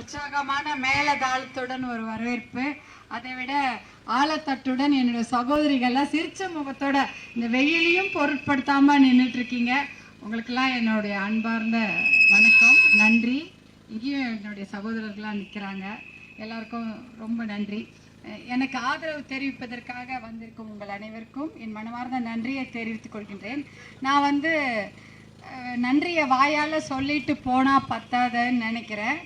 உற்சாகமான மேலதாளத்துடன் ஒரு வரவேற்பு. அதை விட ஆழத்தட்டுடன் என்னுடைய சகோதரிகள்லாம் சிரிச்ச முகத்தோட இந்த வெயிலையும் பொருட்படுத்தாம நின்றுட்டு இருக்கீங்க உங்களுக்கெல்லாம் என்னுடைய அன்பார்ந்த வணக்கம். நன்றி. இங்கேயும் என்னுடைய சகோதரர்கள்லாம் நிற்கிறாங்க. எல்லாருக்கும் ரொம்ப நன்றி. எனக்கு ஆதரவு தெரிவிப்பதற்காக வந்திருக்கும் உங்கள் அனைவருக்கும் என் மனமார்ந்த நன்றியை தெரிவித்துக் கொள்கின்றேன். நான் வந்து நன்றியை வாயால் சொல்லிட்டு போனால் பத்தாதுன்னு நினைக்கிறேன்.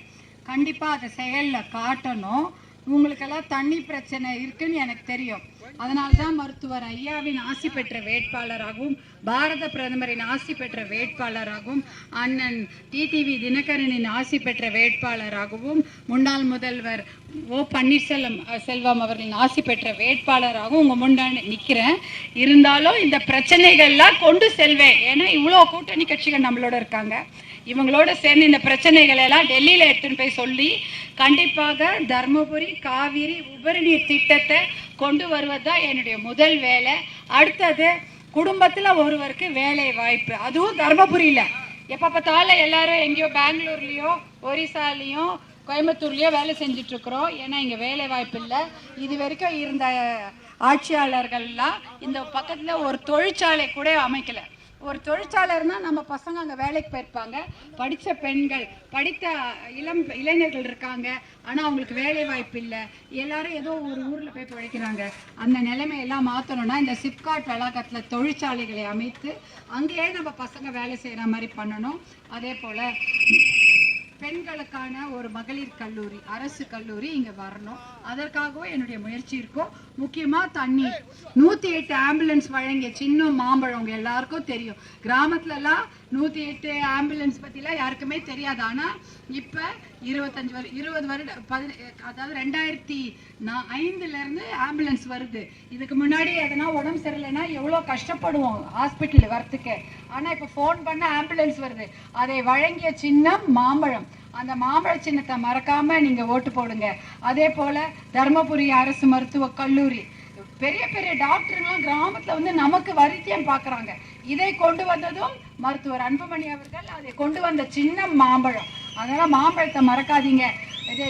கண்டிப்பாக அதை செயலில் காட்டணும். உங்களுக்கெல்லாம் தண்ணி பிரச்சனை இருக்குன்னு எனக்கு தெரியும். அதனால தான் மருத்துவர் ஐயாவின் ஆசி பெற்ற வேட்பாளராகவும் பாரத பிரதமரின் ஆசி பெற்ற வேட்பாளராகவும் அண்ணன் டிடிவி தினகரனின் ஆசி பெற்ற வேட்பாளராகவும் முன்னாள் முதல்வர் ஓ பன்னீர்செல்வம் செல்வம் அவர்களின் ஆசி பெற்ற வேட்பாளராகவும் உங்கள் முன்னாடி நிற்கிறேன் இருந்தாலும் இந்த பிரச்சனைகள்லாம் கொண்டு செல்வேன். ஏன்னா இவ்வளோ கூட்டணி கட்சிகள் நம்மளோட இருக்காங்க. இவங்களோட சேர்ந்து இந்த பிரச்சனைகளை எல்லாம் டெல்லியில் எடுத்துன்னு போய் சொல்லி கண்டிப்பாக தர்மபுரி காவிரி உபரிநீர் திட்டத்தை கொண்டு வருவதுதான் என்னுடைய முதல் வேலை. அடுத்தது குடும்பத்தில் ஒருவருக்கு வேலை வாய்ப்பு. அதுவும் தர்மபுரியில். எப்போ பார்த்தாலும் எல்லாரும் எங்கேயோ பெங்களூர்லேயோ ஒரிசாலையும் கோயம்புத்தூர்லேயோ வேலை செஞ்சிட்ருக்குறோம். ஏன்னா இங்கே வேலை வாய்ப்பு இல்லை. இது வரைக்கும் இருந்த ஆட்சியாளர்கள்லாம் இந்த பக்கத்தில் ஒரு தொழிற்சாலை கூட அமைக்கலை. ஒரு தொழிற்சாலர்னா நம்ம பசங்க அங்கே வேலைக்கு போயிருப்பாங்க. படித்த பெண்கள் படித்த இளம் இளைஞர்கள் இருக்காங்க. ஆனால் அவங்களுக்கு வேலை வாய்ப்பு இல்லை. எல்லாரும் ஏதோ ஒரு ஊரில் போய் பிழைக்கிறாங்க அந்த நிலைமையெல்லாம் மாற்றணும்னா இந்த சிப்காட் வளாகத்தில் தொழிற்சாலைகளை அமைத்து அங்கேயே நம்ம பசங்க வேலை செய்கிற மாதிரி பண்ணணும். அதே போல் பெண்களுக்கான ஒரு மகளிர் கல்லூரி அரசு கல்லூரி இங்க வரணும். அதற்காகவும் என்னுடைய முயற்சி இருக்கும் முக்கியமா தண்ணீர். நூத்தி எட்டு ஆம்புலன்ஸ் வழங்கிய சின்ன மாம்பழம் உங்க எல்லாருக்கும் தெரியும். கிராமத்துல எல்லாம் நூத்தி எட்டு ஆம்புலன்ஸ் பத்திலாம் யாருக்குமே தெரியாது. ஆனா இப்ப இருபத்தஞ்சு வரு இருபது வருட பதின அதாவது ரெண்டாயிரத்தி நா- ஐந்துல இருந்து ஆம்புலன்ஸ் வருது. இதுக்கு முன்னாடி எதனா உடம்பு சரியில்லைன்னா எவ்வளோ கஷ்டப்படுவோம் ஹாஸ்பிட்டல் வரத்துக்கு ஆனால் இப்போ ஃபோன் பண்ண ஆம்புலன்ஸ் வருது. அதை வழங்கிய சின்னம் மாம்பழம். அந்த மாம்பழ சின்னத்தை மறக்காம நீங்கள் ஓட்டு போடுங்க. அதே போல தர்மபுரி அரசு மருத்துவக் கல்லூரி. பெரிய பெரிய டாக்டருங்களாம் கிராமத்தில் வந்து நமக்கு வரித்தியம் பார்க்குறாங்க இதை கொண்டு வந்ததும் மருத்துவர் அன்புமணி அவர்கள் அதை கொண்டு வந்த சின்னம் மாம்பழம். அதனால் மாம்பழத்தை மறக்காதீங்க. இது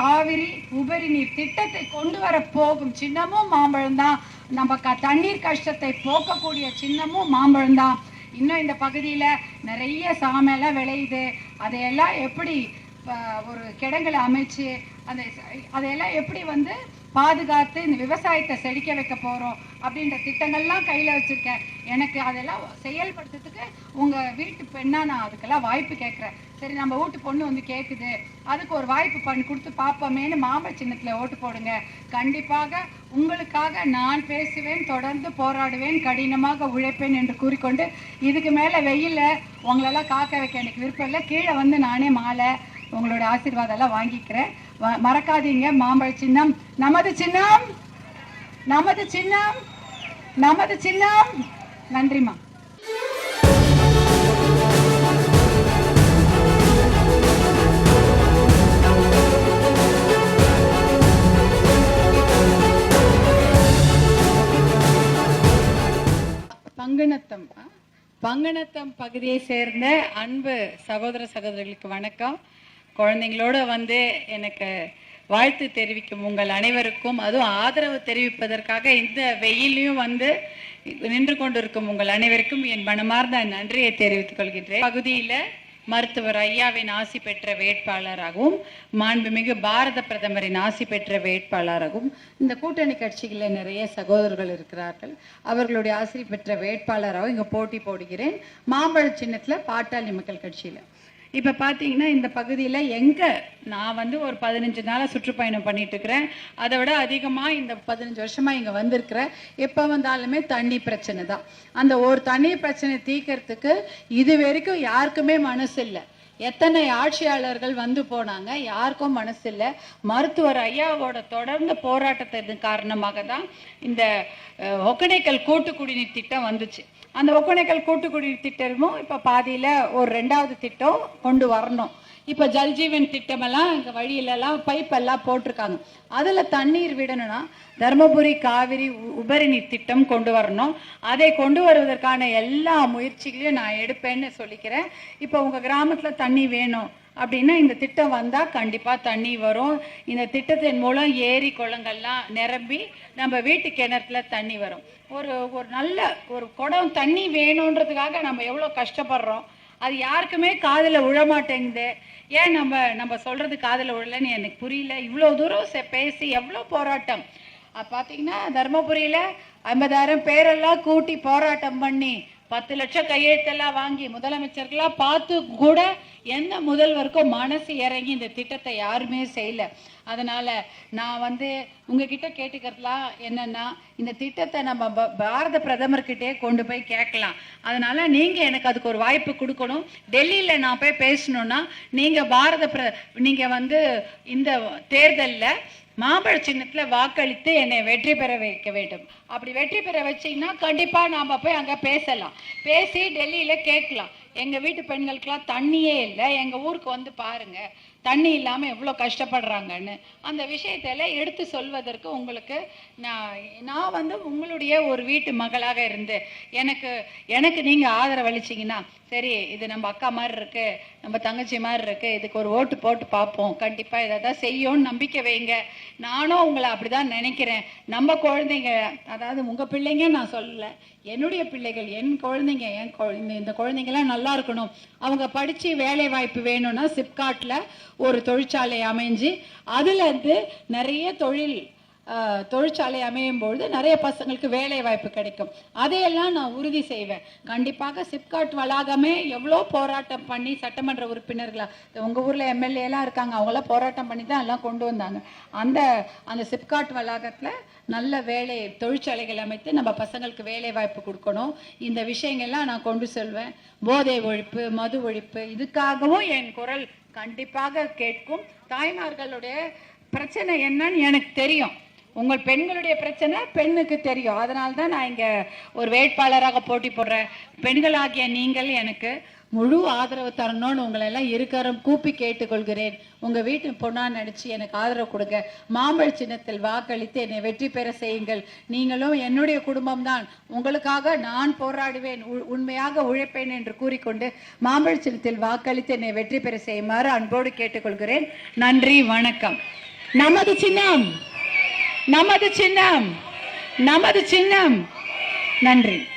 காவிரி உபரி நீர் திட்டத்தை கொண்டு வர போகும் சின்னமும் மாம்பழம் தான். நம்ம க தண்ணீர் கஷ்டத்தை போக்கக்கூடிய சின்னமும் மாம்பழம் தான். இன்னும் இந்த பகுதியில் நிறைய சாமையெல்லாம் விளையுது. அதையெல்லாம் எப்படி ஒரு கிடங்களை அமைச்சு அந்த அதையெல்லாம் எப்படி வந்து பாதுகாத்து இந்த விவசாயத்தை செழிக்க வைக்க போகிறோம் அப்படின்ற திட்டங்கள்லாம் கையில் வச்சுருக்கேன். எனக்கு அதெல்லாம் செயல்படுத்துறதுக்கு உங்கள் வீட்டு பெண்ணாக நான் அதுக்கெல்லாம் வாய்ப்பு கேட்குறேன். சரி நம்ம வீட்டு பொண்ணு வந்து கேட்குது அதுக்கு ஒரு வாய்ப்பு பண்ணி கொடுத்து பார்ப்போமேன்னு மாம்பழ சின்னத்தில் ஓட்டு போடுங்க. கண்டிப்பாக உங்களுக்காக நான் பேசுவேன் தொடர்ந்து போராடுவேன் கடினமாக உழைப்பேன் என்று கூறிக்கொண்டு இதுக்கு மேலே வெயிலில் உங்களெல்லாம் காக்க வைக்க எனக்கு விருப்பம் இல்லை. கீழே வந்து நானே மாலை உங்களோட ஆசீர்வாதம் எல்லாம் வாங்கிக்கிறேன். வ- மறக்காதீங்க மாம்பழ சின்னம். நமது சின்னம் நமது சின்னம் நமது சின்னம். நன்றிம்மா. பங்கனத்தம் பங்கனத்தம் பகுதியை சேர்ந்த அன்பு சகோதர சகோதரிகளுக்கு வணக்கம். குழந்தைங்களோட வந்து எனக்கு வாழ்த்து தெரிவிக்கும் உங்கள் அனைவருக்கும் அதுவும் ஆதரவு தெரிவிப்பதற்காக இந்த வெயிலையும் வந்து நின்று கொண்டிருக்கும் உங்கள் அனைவருக்கும் என் மனமார்ந்த நன்றியை தெரிவித்துக் கொள்கின்றேன். பகுதியில மருத்துவர் ஐயாவின் ஆசி பெற்ற வேட்பாளராகவும் மாண்புமிகு பாரத பிரதமரின் ஆசி பெற்ற வேட்பாளராகவும் இந்த கூட்டணி கட்சிகளில் நிறைய சகோதரர்கள் இருக்கிறார்கள். அவர்களுடைய ஆசி பெற்ற வேட்பாளராகவும் இங்கே போட்டி போடுகிறேன். மாம்பழ சின்னத்தில் பாட்டாளி மக்கள் கட்சியில். இப்போ பார்த்தீங்கன்னா இந்த பகுதியில் எங்கே நான் வந்து ஒரு பதினஞ்சு நாளாக சுற்றுப்பயணம் பண்ணிட்டுருக்கிறேன். அதை விட அதிகமாக இந்த பதினஞ்சு வருஷமாக இங்கே வந்திருக்கிறேன் எப்போ வந்தாலுமே தண்ணி பிரச்சனை தான். அந்த ஒரு தண்ணி பிரச்சனை தீர்க்கறதுக்கு இது வரைக்கும் யாருக்குமே மனசு இல்லை. எத்தனை ஆட்சியாளர்கள் வந்து போனாங்க யாருக்கும் மனசு இல்லை. மருத்துவர் ஐயாவோட தொடர்ந்த போராட்டத்தின் காரணமாக தான் இந்த அஹ், கூட்டு குடிநீர் திட்டம் வந்துச்சு. அந்த ஒகேனக்கல் கூட்டு திட்டமும் இப்போ பாதியில் ஒரு ரெண்டாவது திட்டம் கொண்டு வரணும். இப்போ ஜல்ஜீவன் திட்டமெல்லாம் இங்கே வழியிலலாம் பைப்பெல்லாம் போட்டிருக்காங்க. அதில் தண்ணீர் விடணும்னா தருமபுரி காவிரி உ- உபரி நீர் திட்டம் கொண்டு வரணும். அதை கொண்டு வருவதற்கான எல்லா முயற்சிகளையும் நான் எடுப்பேன்னு சொல்லிக்கிறேன். இப்போ உங்கள் கிராமத்தில் தண்ணி வேணும். அப்படின்னா இந்த திட்டம் வந்தால் கண்டிப்பாக தண்ணி வரும். இந்த திட்டத்தின் மூலம் ஏரி குளங்கள்லாம் நிரம்பி நம்ம வீட்டு கிணத்துல தண்ணி வரும். ஒரு ஒரு நல்ல ஒரு குடம் தண்ணி வேணுன்றதுக்காக நம்ம எவ்வளோ கஷ்டப்படுறோம். அது யாருக்குமே காதில் விழமாட்டேங்குது ஏன் நம்ம நம்ம சொல்கிறது காதில் விழலன்னு எனக்கு புரியல. இவ்வளோ தூரம் பேசி எவ்வளோ போராட்டம். பார்த்தீங்கன்னா தருமபுரியில் ஐம்பதாயிரம் பேரெல்லாம் கூட்டி போராட்டம் பண்ணி பத்து லட்சம் கையெழுத்தெல்லாம் வாங்கி முதலமைச்சர்களாக பார்த்து கூட எந்த முதல்வருக்கும் மனசு இறங்கி இந்த திட்டத்தை யாருமே செய்யல. அதனால நான் வந்து உங்ககிட்ட கேட்டுக்கிறதுலாம் என்னன்னா இந்த திட்டத்தை நம்ம ப- பாரத பிரதமர்கிட்டே கொண்டு போய் கேட்கலாம். அதனால நீங்க எனக்கு அதுக்கு ஒரு வாய்ப்பு கொடுக்கணும். டெல்லியில நான் போய் பேசணும்னா நீங்க பாரத பிர நீங்க வந்து இந்த தேர்தலில் மாம்பழ சின்னத்தில் வாக்களித்து என்னை வெற்றி பெற வைக்க வேண்டும். அப்படி வெற்றி பெற வச்சீங்கன்னா கண்டிப்பாக நாம் போய் அங்கே பேசலாம். பேசி டெல்லியில் கேட்கலாம். எங்க வீட்டு பெண்களுக்கெல்லாம் தண்ணியே இல்லை. எங்க ஊருக்கு வந்து பாருங்க தண்ணி இல்லாம எவ்வளோ கஷ்டப்படுறாங்கன்னு. அந்த விஷயத்தெல்லாம் எடுத்து சொல்வதற்கு உங்களுக்கு நான் நான் வந்து உங்களுடைய ஒரு வீட்டு மகளாக இருந்து எனக்கு எனக்கு நீங்க ஆதரவளிச்சிங்கன்னா சரி இது நம்ம அக்கா மாதிரி இருக்கு நம்ம தங்கச்சி மாதிரி இருக்கு இதுக்கு ஒரு ஓட்டு போட்டு பார்ப்போம். கண்டிப்பா இதை தான் செய்யும்னு நம்பிக்கை வைங்க. நானும் உங்களை அப்படிதான் நினைக்கிறேன். நம்ம குழந்தைங்க அதாவது உங்க பிள்ளைங்க நான் சொல்லல என்னுடைய பிள்ளைகள் என் குழந்தைங்க என் குழந்தை இந்த குழந்தைங்கலாம் நல்லா இருக்கணும். அவங்க படிச்சு வேலை வாய்ப்பு வேணும்னா சிப்காட்ல ஒரு தொழிற்சாலை அமைஞ்சு அதுல இருந்து நிறைய தொழில் தொழிற்சாலை அமையும் பொழுது நிறைய பசங்களுக்கு வேலை வாய்ப்பு கிடைக்கும். அதையெல்லாம் நான் உறுதி செய்வேன். கண்டிப்பாக சிப்காட் வளாகமே எவ்வளோ போராட்டம் பண்ணி சட்டமன்ற உறுப்பினர்களா உங்கள் ஊரில் எம்எல்ஏ எல்லாம் இருக்காங்க அவங்களாம் போராட்டம் பண்ணி தான் எல்லாம் கொண்டு வந்தாங்க. அந்த அந்த சிப்காட் வளாகத்தில் நல்ல வேலை தொழிற்சாலைகள் அமைத்து நம்ம பசங்களுக்கு வேலை வாய்ப்பு கொடுக்கணும். இந்த விஷயங்கள்லாம் நான் கொண்டு செல்வேன். போதை ஒழிப்பு மது ஒழிப்பு இதுக்காகவும் என் குரல் கண்டிப்பாக கேட்கும். தாய்மார்களுடைய பிரச்சனை என்னன்னு எனக்கு தெரியும். உங்கள் பெண்களுடைய பிரச்சனை பெண்ணுக்கு தெரியும். அதனால தான் நான் இங்கே ஒரு வேட்பாளராக போட்டி போடுறேன். பெண்களாகிய நீங்கள் எனக்கு முழு ஆதரவு தரணும்னு உங்களை எல்லாம் இருக்கரம் கூப்பி கேட்டுக்கொள்கிறேன். உங்க வீட்டு பொண்ணா நடிச்சு எனக்கு ஆதரவு கொடுங்க. மாம்பழ சின்னத்தில் வாக்களித்து என்னை வெற்றி பெற செய்யுங்கள். நீங்களும் என்னுடைய குடும்பம் தான் உங்களுக்காக நான் போராடுவேன். உ- உண்மையாக உழைப்பேன் என்று கூறிக்கொண்டு மாம்பழ சின்னத்தில் வாக்களித்து என்னை வெற்றி பெற செய்யுமாறு அன்போடு கேட்டுக்கொள்கிறேன். நன்றி வணக்கம். நமது சின்னம். நமது சின்னம் நமது சின்னம். நன்றி.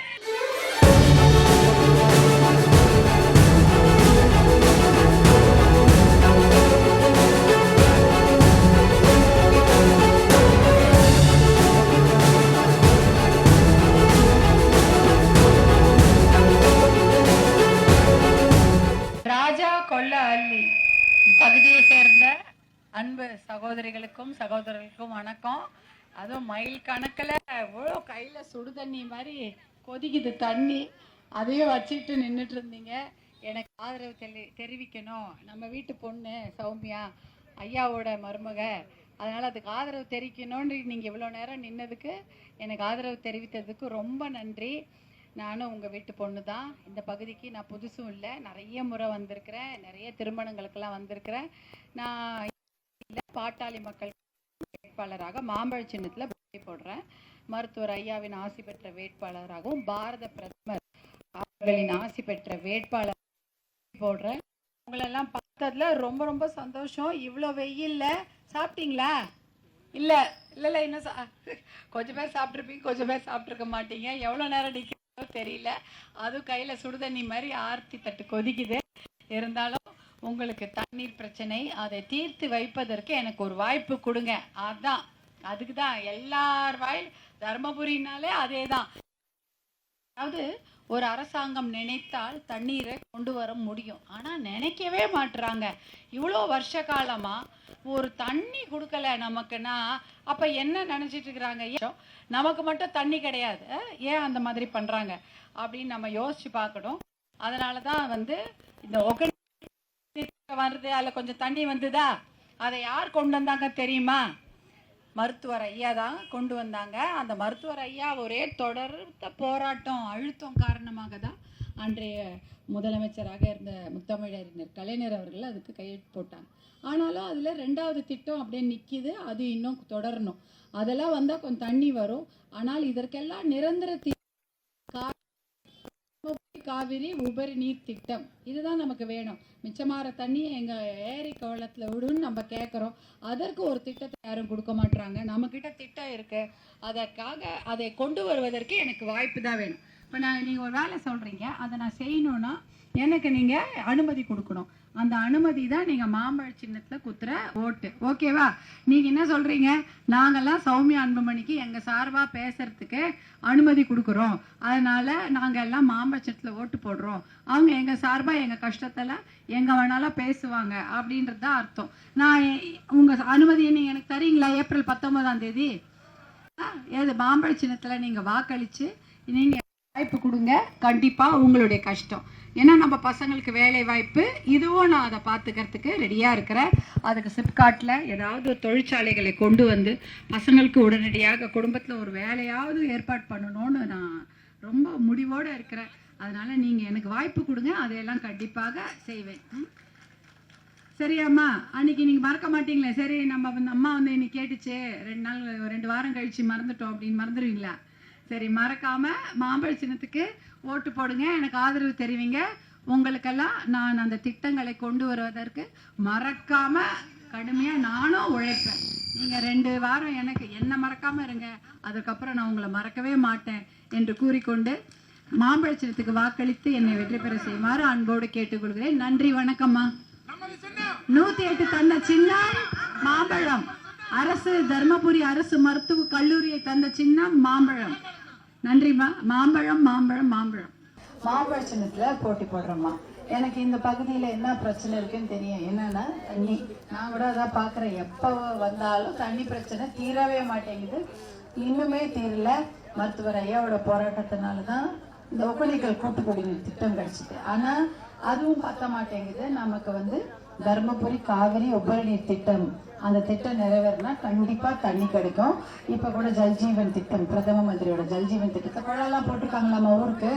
அன்பு சகோதரிகளுக்கும் சகோதரர்களுக்கும் வணக்கம். அதுவும் மயில் கணக்கில் எவ்வளோ கையில் சுடு தண்ணி மாதிரி கொதிக்குது தண்ணி. அதையும் வச்சுட்டு நின்றுட்டு இருந்தீங்க. எனக்கு ஆதரவு தெரி தெரிவிக்கணும். நம்ம வீட்டு பொண்ணு சௌமியா ஐயாவோட மருமக. அதனால் அதுக்கு ஆதரவு தெரிவிக்கணும்னு நீங்கள் இவ்வளோ நேரம் நின்னதுக்கு எனக்கு ஆதரவு தெரிவித்ததுக்கு ரொம்ப நன்றி. நானும் உங்கள் வீட்டு பொண்ணு தான். இந்த பகுதிக்கு நான் புதுசும் இல்லை. நிறைய முறை வந்திருக்கிறேன். நிறைய திருமணங்களுக்கெல்லாம் வந்திருக்கிறேன். நான் பாட்டாளி மக்கள் வேட்பாளராக மாம்பழ சின்னத்தில் போட்டி போடுறேன். மருத்துவர் ஐயாவின் ஆசி பெற்ற வேட்பாளராகவும் பாரத பிரதமர் அவர்களின் ஆசி பெற்ற வேட்பாளர் போடுறேன். உங்களெல்லாம் பார்த்ததுல ரொம்ப ரொம்ப சந்தோஷம். இவ்வளோ வெயில்ல சாப்பிட்டீங்களா? இல்ல இல்ல இல்ல இன்னும் சா- கொஞ்சம் பேர் சாப்பிட்ருப்பீங்க கொஞ்சம் பேர் சாப்பிட்ருக்க மாட்டீங்க. எவ்வளோ நேரம் நிற்கிறதோ தெரியல. அதுவும் கையில சுடுதண்ணி மாதிரி ஆர்த்தி தட்டு கொதிக்குது. இருந்தாலும் உங்களுக்கு தண்ணீர் பிரச்சனை அதை தீர்த்து வைப்பதற்கு எனக்கு ஒரு வாய்ப்பு கொடுங்க. அதான். அதுக்கு தான் எல்லார் வாயில் தர்மபுரினாலே அதே தான் அதாவது ஒரு அரசாங்கம் நினைத்தால் தண்ணீரை கொண்டு வர முடியும். ஆனா நினைக்கவே மாட்றாங்க. இவ்வளோ வருஷ காலமா ஒரு தண்ணி கொடுக்கல நமக்குன்னா அப்ப என்ன நினைச்சிட்டு இருக்கிறாங்க? ஏன் நமக்கு மட்டும் தண்ணி கிடையாது. ஏன் அந்த மாதிரி பண்றாங்க? அப்படின்னு நம்ம யோசிச்சு பார்க்கணும். அதனால தான் வந்து இந்த ஒகன் வருது அதில் கொஞ்சம் தண்ணி வந்துதா? அதை யார் கொண்டு வந்தாங்க தெரியுமா? மருத்துவர் ஐயா தான் கொண்டு வந்தாங்க. அந்த மருத்துவர் ஐயா ஒரே தொடர்ந்த போராட்டம் அழுத்தம் காரணமாக தான் அன்றைய முதலமைச்சராக இருந்த முத்தமிழறிஞர் கலைஞர் அவர்கள் அதுக்கு கையெழுத்து போட்டாங்க. ஆனாலும் அதில் ரெண்டாவது திட்டம் அப்படியே நிற்கிது அது இன்னும் தொடரணும். அதெல்லாம் வந்தால் கொஞ்சம் தண்ணி வரும். ஆனால் இதற்கெல்லாம் நிரந்தர தீ காவிரி உபரி நீர் திட்டம். இதுதான் நமக்கு வேணும். மிச்சமாற தண்ணி எங்க ஏரி குளத்துல விடுன்னு நம்ம கேட்குறோம் அதற்கு ஒரு திட்டத்தை யாரும் கொடுக்க மாட்றாங்க. நம்ம கிட்ட திட்டம் இருக்கு. அதற்காக அதை கொண்டு வருவதற்கு எனக்கு வாய்ப்பு தான் வேணும். இப்போ நான் நீங்கள் ஒரு வேலை சொல்கிறீங்க அதை நான் செய்யணும்னா எனக்கு நீங்கள் அனுமதி கொடுக்கணும். அந்த அனுமதி தான் நீங்கள் மாம்பழ சின்னத்துல குத்துற ஓட்டு. ஓகேவா? நீங்க என்ன சொல்றீங்க? நாங்கெல்லாம் சௌமியா அன்புமணிக்கு எங்க சார்பா பேசுறதுக்கு அனுமதி கொடுக்குறோம். அதனால நாங்க எல்லாம் மாம்பழ சின்னத்துல ஓட்டு போடுறோம். அவங்க எங்க சார்பா எங்க கஷ்டத்துல எங்க வேணாலும் பேசுவாங்க அப்படின்றது தான் அர்த்தம். நான் உங்க அனுமதியை நீங்கள் எனக்கு தரீங்களா? ஏப்ரல் பத்தொன்பதாம் தேதி? ஆ, ஏது மாம்பழ சின்னத்துல நீங்க வாக்களிச்சு நீங்க வாய்ப்பு கொடுங்க. கண்டிப்பா உங்களுடைய கஷ்டம். ஏன்னா நம்ம பசங்களுக்கு வேலை வாய்ப்பு இதுவும் நான் அதை பார்த்துக்கிறதுக்கு ரெடியாக இருக்கிறேன். அதுக்கு சிப்காட்டில் ஏதாவது தொழிற்சாலைகளை கொண்டு வந்து பசங்களுக்கு உடனடியாக குடும்பத்தில் ஒரு வேலையாவது ஏற்பாடு பண்ணணும்னு நான் ரொம்ப முடிவோடு இருக்கிறேன். அதனால் நீங்கள் எனக்கு வாய்ப்பு கொடுங்க. அதையெல்லாம் கண்டிப்பாக செய்வேன். ம்? சரியாம்மா அன்னைக்கு நீங்கள் மறக்க மாட்டீங்களே. சரி நம்ம வந்து அம்மா வந்து இன்னைக்கு கேட்டுச்சு. ரெண்டு நாள் ரெண்டு வாரம் கழிச்சு மறந்துட்டோம் அப்படின்னு மறந்துடுவீங்களா? சரி மறக்காம மாம்பழ சின்னத்துக்கு ஓட்டு போடுங்க. எனக்கு ஆதரவு தெரிவிங்க. உங்களுக்கெல்லாம் நான் அந்த திட்டங்களை கொண்டு வருவதற்கு மறக்காம கடுமையா நானும் உழைப்பேன். நீங்க ரெண்டு வாரம் எனக்கு என்ன மறக்காம இருங்க. அதுக்கப்புறம் நான் உங்களை மறக்கவே மாட்டேன் என்று கூறிக்கொண்டு மாம்பழ சின்னத்துக்கு வாக்களித்து என்னை வெற்றி பெற செய்யுமாறு அன்போடு கேட்டுக்கொள்கிறேன். நன்றி வணக்கம்மா. நூத்தி எட்டு தந்த சின்னம் மாம்பழம். அரசு தர்மபுரி அரசு மருத்துவ கல்லூரியை தந்த சின்னம் மாம்பழம். நன்றிம்மா மாம்பழம் மாம்பழம் மாம்பழம். மாம்பழ சின்னத்தில் போட்டி போடுறோம்மா. எனக்கு இந்த பகுதியில என்ன பிரச்சனை இருக்குன்னு தெரியும். என்னன்னா தண்ணி. நான் கூட அதான் பாக்குறேன். எப்போ வந்தாலும் தண்ணி பிரச்சனை தீரவே மாட்டேங்குது. இன்னுமே தீரல. மருத்துவர் ஐயாவோட போராட்டத்தினால தான் இந்த ஒப்பனைகள் கூட்டு குடிநீர் திட்டம் கிடைச்சிது. ஆனா அதுவும் பத்த மாட்டேங்குது. நமக்கு வந்து தர்மபுரி காவிரி உபரி நீர் திட்டம் அந்த திட்டம் நிறைவேறினா கண்டிப்பா தண்ணி கிடைக்கும். இப்ப கூட ஜல்ஜீவன் திட்டம் பிரதம மந்திரியோட ஜல்ஜீவன் திட்டத்தை குழலாம் போட்டிருக்காங்களா நம்ம ஊருக்கு?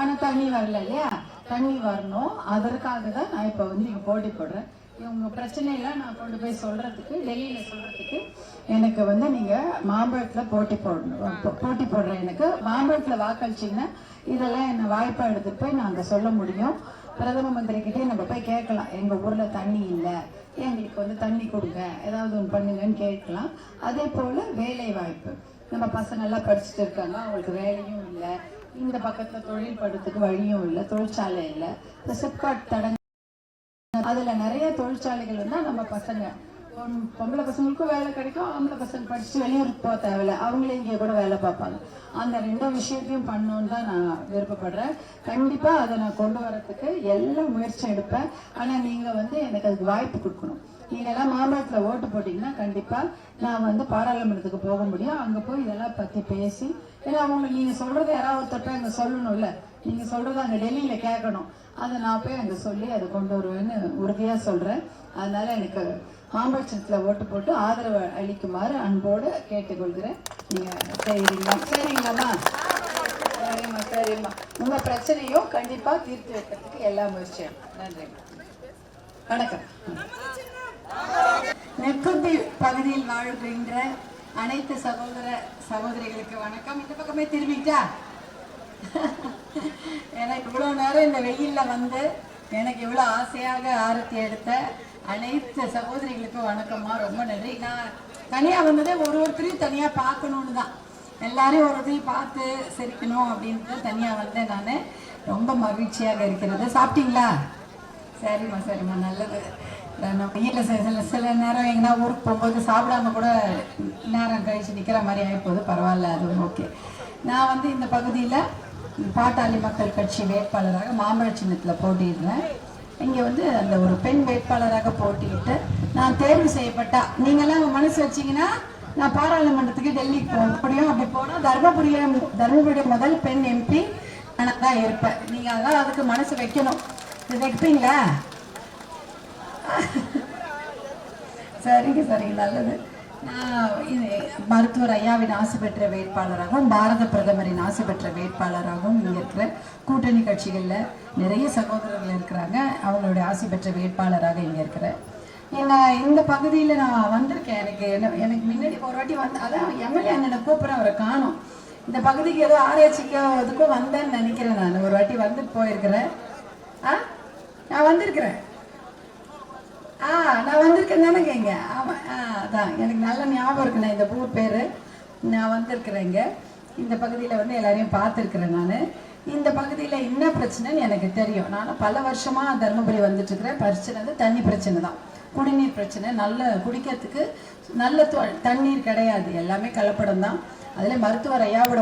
ஆனா தண்ணி வரல இல்லையா? தண்ணி வரணும். அதற்காக தான் நான் இப்ப வந்து இங்க போட்டி போடுறேன். இவங்க பிரச்சனையெல்லாம் நான் கொண்டு போய் சொல்றதுக்கு டெல்லியில சொல்றதுக்கு எனக்கு வந்து நீங்க மாம்பழத்துல போட்டி போடணும். போட்டி போடுறேன் எனக்கு. மாம்பழத்துல வாக்களிச்சீங்கன்னா இதெல்லாம் என்ன வாய்ப்பா எடுத்துட்டு போய் நான் அங்க சொல்ல முடியும். பிரதம மந்திரி கிட்டே நம்ம போய் கேட்கலாம். எங்க ஊர்ல தண்ணி இல்லை. எங்களுக்கு வந்து தண்ணி கொடுங்க? ஏதாவது ஒன்று பண்ணுங்கன்னு கேட்கலாம். அதே போல் வேலை வாய்ப்பு நம்ம பசங்கள்லாம் படிச்சுட்டு இருக்காங்க. அவங்களுக்கு வேலையும் இல்லை. இந்த பக்கத்தில் தொழில் படுறதுக்கு வழியும் இல்லை. தொழிற்சாலை இல்லை இந்த சிப்காட் தடங்க அதில் நிறைய தொழிற்சாலைகள் இருந்தால் நம்ம பசங்க பொம்பளை பசங்களுக்கும் வேலை கிடைக்கும் ஆம்பளை பசங்க படிச்சு வெளியூருக்கு போக தேவையில்ல. அவங்களே இங்கே கூட வேலை பார்ப்பாங்க. அந்த ரெண்டு விஷயத்தையும் பண்ணணும்னு தான் நான் விருப்பப்படுறேன். கண்டிப்பா அதை நான் கொண்டு வரத்துக்கு எல்லா முயற்சி எடுப்பேன். ஆனா நீங்க வந்து எனக்கு அதுக்கு வாய்ப்பு கொடுக்கணும். நீங்க எல்லாம் மாம்பழத்துல ஓட்டு போட்டீங்கன்னா கண்டிப்பா நான் வந்து பாராளுமன்றத்துக்கு போக முடியும். அங்க போய் இதெல்லாம் பத்தி பேசி ஏன்னா அவங்க நீங்க சொல்றதை யாராவது ஒருத்தர்கிட்ட போய் சொல்லணும்ல. நீங்க சொல்றதை அங்க டெல்லியில கேட்கணும். அதை நான் போய் அங்க சொல்லி அதை கொண்டு வருவேன்னு உறுதியா சொல்றேன். அதனால எனக்கு மாம்பழச்சத்துல ஓட்டு போட்டு ஆதரவு அளிக்குமாறு அன்போடு கேட்டுக்கொள்கிறேன். நீங்க செய்கிறீங்களா சரிங்களாம்மா? சரிம்மா சரிம்மா. உங்கள் பிரச்சனையும் கண்டிப்பாக தீர்த்து வைக்கிறதுக்கு எல்லா முயற்சியும். நன்றி. வணக்கம். நெற்குந்தி பகுதியில் வாழ்கின்ற அனைத்து சகோதர சகோதரிகளுக்கு வணக்கம். இந்த பக்கமே திரும்பிட்டா? எனக்கு இவ்வளோ நேரம் இந்த வெயில்ல வந்து எனக்கு இவ்வளோ ஆசையாக ஆரத்தி எடுத்த அனைத்து சகோதரிகளுக்கும் வணக்கம்மா. ரொம்ப நன்றி. நான் தனியாக வந்ததே ஒரு ஒருத்தரையும் தனியாக பார்க்கணுன்னு தான். எல்லாரையும் ஒரு ஒருத்தரையும் பார்த்து சிரிக்கணும் அப்படின்ட்டு தனியாக வந்தேன் நான். ரொம்ப மகிழ்ச்சியாக இருக்கிறது. சாப்பிட்டீங்களா? சரிம்மா சரிம்மா. நல்லது. நான் வீட்டில் சில சில நேரம் எங்கன்னா ஊருக்கு போகும்போது சாப்பிடாம கூட நேரம் கழிச்சு நிற்கிற மாதிரி ஆகிப்போகுது பரவாயில்ல அது ஓகே. நான் வந்து இந்த பகுதியில் பாட்டாளி மக்கள் கட்சி வேட்பாளராக மாம்பழ சின்னத்தில் போட்டியிருந்தேன் இங்கே வந்து அந்த ஒரு பெண் வேட்பாளராக போட்டியிட்டு நான் தேர்வு செய்யப்பட்டா. நீங்களாம் மனசு வச்சிங்கன்னா நான் பாராளுமன்றத்துக்கு டெல்லிக்கு போக முடியும் அப்படி போனால் தர்மபுரிய தர்மபுரிய முதல் பெண் எம்பி நான் தான் இருப்பேன். நீங்கள் அதான் அதுக்கு மனசு வைக்கணும். இது வைப்பீங்களா? சரிங்க சரிங்க. நல்லது. மருத்துவர் ஐயாவின் ஆசை பெற்ற வேட்பாளராகவும் பாரத பிரதமரின் ஆசை பெற்ற வேட்பாளராகவும் இங்கே இருக்கிற கூட்டணி கட்சிகளில் நிறைய சகோதரர்கள் இருக்கிறாங்க. அவங்களுடைய ஆசை பெற்ற வேட்பாளராக இங்கே இருக்கிறேன் என்ன இந்த பகுதியில் நான் வந்திருக்கேன். எனக்கு என்ன- எனக்கு முன்னாடி ஒரு வாட்டி வந்து அதான் எம்எல்ஏ அண்ணனை கூப்பிட்றேன் அவரை காணும். இந்த பகுதிக்கு ஏதோ ஆராய்ச்சிக்கோ அதுக்கும் வந்தேன்னு நினைக்கிறேன் நான். ஒரு வாட்டி வந்துட்டு போயிருக்கிறேன். ஆ? நான் வந்திருக்கிறேன். ஆ நான் வந்திருக்கேன் தானே இங்க. ஆமாம் ஆ அதான். எனக்கு நல்ல ஞாபகம் இருக்குண்ணே இந்த ஊர் பேர். நான் வந்திருக்கிறேங்க இந்த பகுதியில் வந்து எல்லாரையும் பார்த்துருக்குறேன் நான். இந்த பகுதியில் என்ன பிரச்சனைன்னு எனக்கு தெரியும். நானும் பல வருஷமாக தருமபுரி வந்துட்டுருக்கிறேன். பிரச்சனை வந்து தண்ணி பிரச்சனை தான். குடிநீர் பிரச்சனை நல்ல குடிக்கிறதுக்கு நல்ல தண்ணீர் கிடையாது. எல்லாமே கலப்படம் தான். அதில் மருத்துவர் ஐயாவோட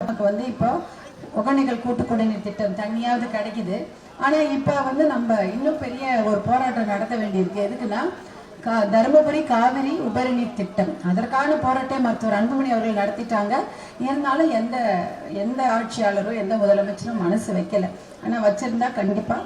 நமக்கு வந்து இப்போ ஒகனைகள் கூட்டு குடிநீர் திட்டம் தண்ணியாவது கிடைக்குது. ஆனா இப்ப வந்து நம்ம இன்னும் பெரிய ஒரு போராட்டம் நடத்த வேண்டியிருக்கு. எதுக்குன்னா கா தருமபுரி காவிரி உபரிநீர் திட்டம். அதற்கான போராட்டம் மருத்துவர் அன்புமணி அவர்கள் நடத்திட்டாங்க. இருந்தாலும் எந்த எந்த ஆட்சியாளரும் எந்த முதலமைச்சரும் மனசு வைக்கல. ஆனால் வச்சிருந்தா கண்டிப்பா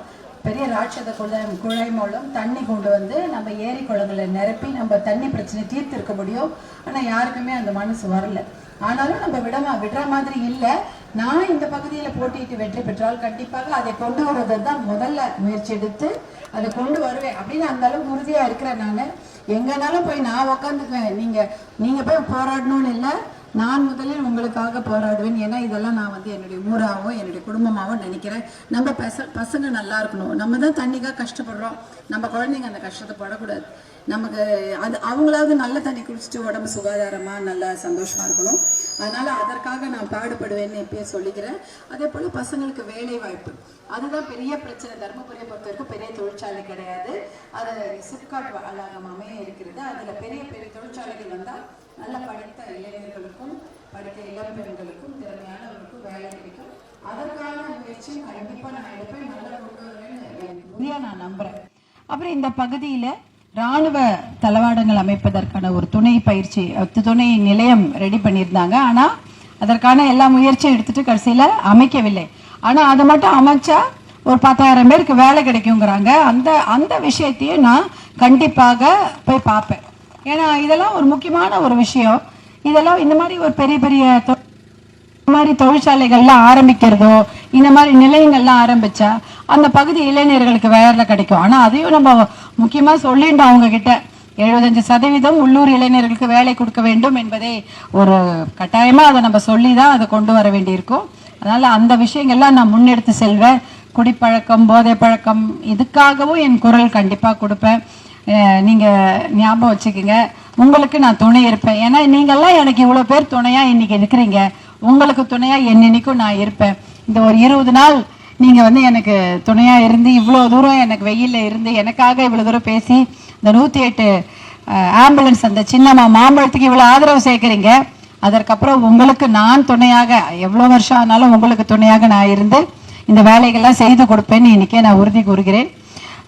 பெரிய ராட்சத குழாய் குழாய் மூலம் தண்ணி கொண்டு வந்து நம்ம ஏரி குளங்களை நிரப்பி நம்ம தண்ணி பிரச்சனை தீர்த்திருக்க முடியும். ஆனால் யாருக்குமே அந்த மனசு வரல. ஆனாலும் நம்ம விடமா விடுற மாதிரி இல்லை. நான் இந்த பகுதியில் போட்டியிட்டு வெற்றி பெற்றால் கண்டிப்பாக அதை கொண்டு வர்றதை தான் முதல்ல முயற்சி எடுத்து அதை கொண்டு வருவேன். அப்படின்னு அந்த அளவுக்கு உறுதியாக இருக்கிறேன் நான். எங்கனாலும் போய் நான் உக்காந்துக்குவேன். நீங்கள் நீங்கள் போய் போராடணும்னு இல்லை. நான் முதலில் உங்களுக்காக போராடுவேன். ஏன்னா இதெல்லாம் நான் வந்து என்னுடைய ஊராகவும் என்னுடைய குடும்பமாகவும் நினைக்கிறேன். நம்ம பச பசங்க நல்லா இருக்கணும். நம்ம தான் தண்ணிக்காக கஷ்டப்படுறோம். நம்ம குழந்தைங்க அந்த கஷ்டத்தை படக்கூடாது. நமக்கு அது அவங்களாவது நல்ல தண்ணி குடிச்சிட்டு உடம்பு சுகாதாரமா நல்லா சந்தோஷமா இருக்கணும். அதனால அதற்காக நான் பாடுபடுவேன்னு எப்பயும் சொல்லிக்கிறேன். அதே போல பசங்களுக்கு வேலை வாய்ப்பு அதுதான் பெரிய பிரச்சனை. தர்மபுரியை பொறுத்த வரைக்கும் பெரிய தொழிற்சாலை கிடையாது. அது சிப்காட் வளாகம் இருக்கிறது. அதில் பெரிய பெரிய தொழிற்சாலைகள் வந்தால் நல்ல படித்த இளைஞர்களுக்கும் படித்த இளம்பெண்களுக்கும் திறமையானவர்களுக்கும் வேலை கிடைக்கும். அதற்கான முயற்சி கண்டிப்பா நான் எடுப்பேன். நல்ல கொண்டு உறுதியா நான் நம்புறேன். அப்புறம் இந்த பகுதியில ராணுவ தளவாடங்கள் அமைப்பதற்கான ஒரு துணை பயிற்சி துணை நிலையம் ரெடி பண்ணியிருந்தாங்க. ஆனா அதற்கான எல்லா முயற்சியும் எடுத்துட்டு கடைசியில அமைக்கவில்லை. ஆனா அதை மட்டும் அமைச்சா ஒரு பத்தாயிரம் பேருக்கு வேலை கிடைக்குங்கிறாங்க. அந்த அந்த விஷயத்தையும் நான் கண்டிப்பாக போய் பார்ப்பேன். ஏன்னா இதெல்லாம் ஒரு முக்கியமான ஒரு விஷயம். இதெல்லாம் இந்த மாதிரி ஒரு பெரிய பெரிய தொ- இந்த மாதிரி தொழிற்சாலைகள்லாம் ஆரம்பிக்கிறதோ இந்த மாதிரி நிலையங்கள்லாம் ஆரம்பிச்சா அந்த பகுதி இளைஞர்களுக்கு வேலை கிடைக்கும். ஆனால் அதையும் நம்ம முக்கியமாக சொல்லிட்டோம் அவங்க கிட்ட எழுபத்தஞ்சு சதவீதம் உள்ளூர் இளைஞர்களுக்கு வேலை கொடுக்க வேண்டும் என்பதை ஒரு கட்டாயமாக அதை நம்ம சொல்லி தான் அதை கொண்டு வர வேண்டியிருக்கும். அதனால் அந்த விஷயங்கள்லாம் நான் முன்னெடுத்து செல்வேன். குடிப்பழக்கம் போதை பழக்கம் இதுக்காகவும் என் குரல் கண்டிப்பாக கொடுப்பேன். நீங்கள் நீங்க ஞாபகம் வச்சுக்கோங்க. உங்களுக்கு நான் துணை இருப்பேன். ஏன்னா நீங்கெல்லாம் எனக்கு இவ்வளோ பேர் துணையா இன்னைக்கு இருக்கிறீங்க உங்களுக்கு துணையா என்னன்னைக்கும் நான் இருப்பேன். இந்த ஒரு இருபது நாள் நீங்க வந்து எனக்கு துணையா இருந்து இவ்வளோ தூரம் எனக்கு வெயிலில் இருந்து எனக்காக இவ்வளோ தூரம் பேசி இந்த நூத்தி எட்டு ஆம்புலன்ஸ் அந்த சின்னம்மா மாம்பழத்துக்கு இவ்வளோ ஆதரவு சேர்க்குறீங்க. அதற்கப்புறம் உங்களுக்கு நான் துணையாக எவ்வளோ வருஷம் ஆனாலும் உங்களுக்கு துணையாக நான் இருந்து இந்த வேலைகள்லாம் செய்து கொடுப்பேன்னு இன்னைக்கே நான் உறுதி கூறுகிறேன்.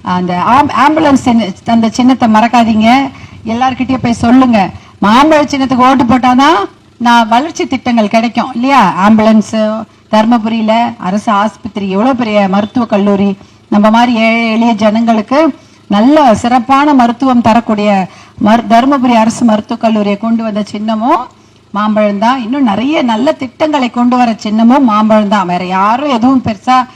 அந்த ஆம்புலன்ஸ் சின்ன- அந்த சின்னத்தை மறக்காதீங்க. எல்லார்கிட்டயும் போய் சொல்லுங்க. மாம்பழ சின்னத்துக்கு ஓட்டு போட்டாதான் நான் வளர்ச்சி திட்டங்கள் கிடைக்கும் இல்லையா? ஆம்புலன்ஸ் தருமபுரியில் அரசு ஆஸ்பத்திரி எவ்வளவு பெரிய மருத்துவக் கல்லூரி. நம்ம மாதிரி ஏழை எளிய ஜனங்களுக்கு நல்ல சிறப்பான மருத்துவம் தரக்கூடிய மரு தருமபுரி அரசு மருத்துவக் கல்லூரியை கொண்டு வந்த சின்னமும் மாம்பழம் தான் இன்னும் நிறைய நல்ல திட்டங்களை கொண்டு வர சின்னமும் மாம்பழம் தான் வேற யாரும் எதுவும் பெருசா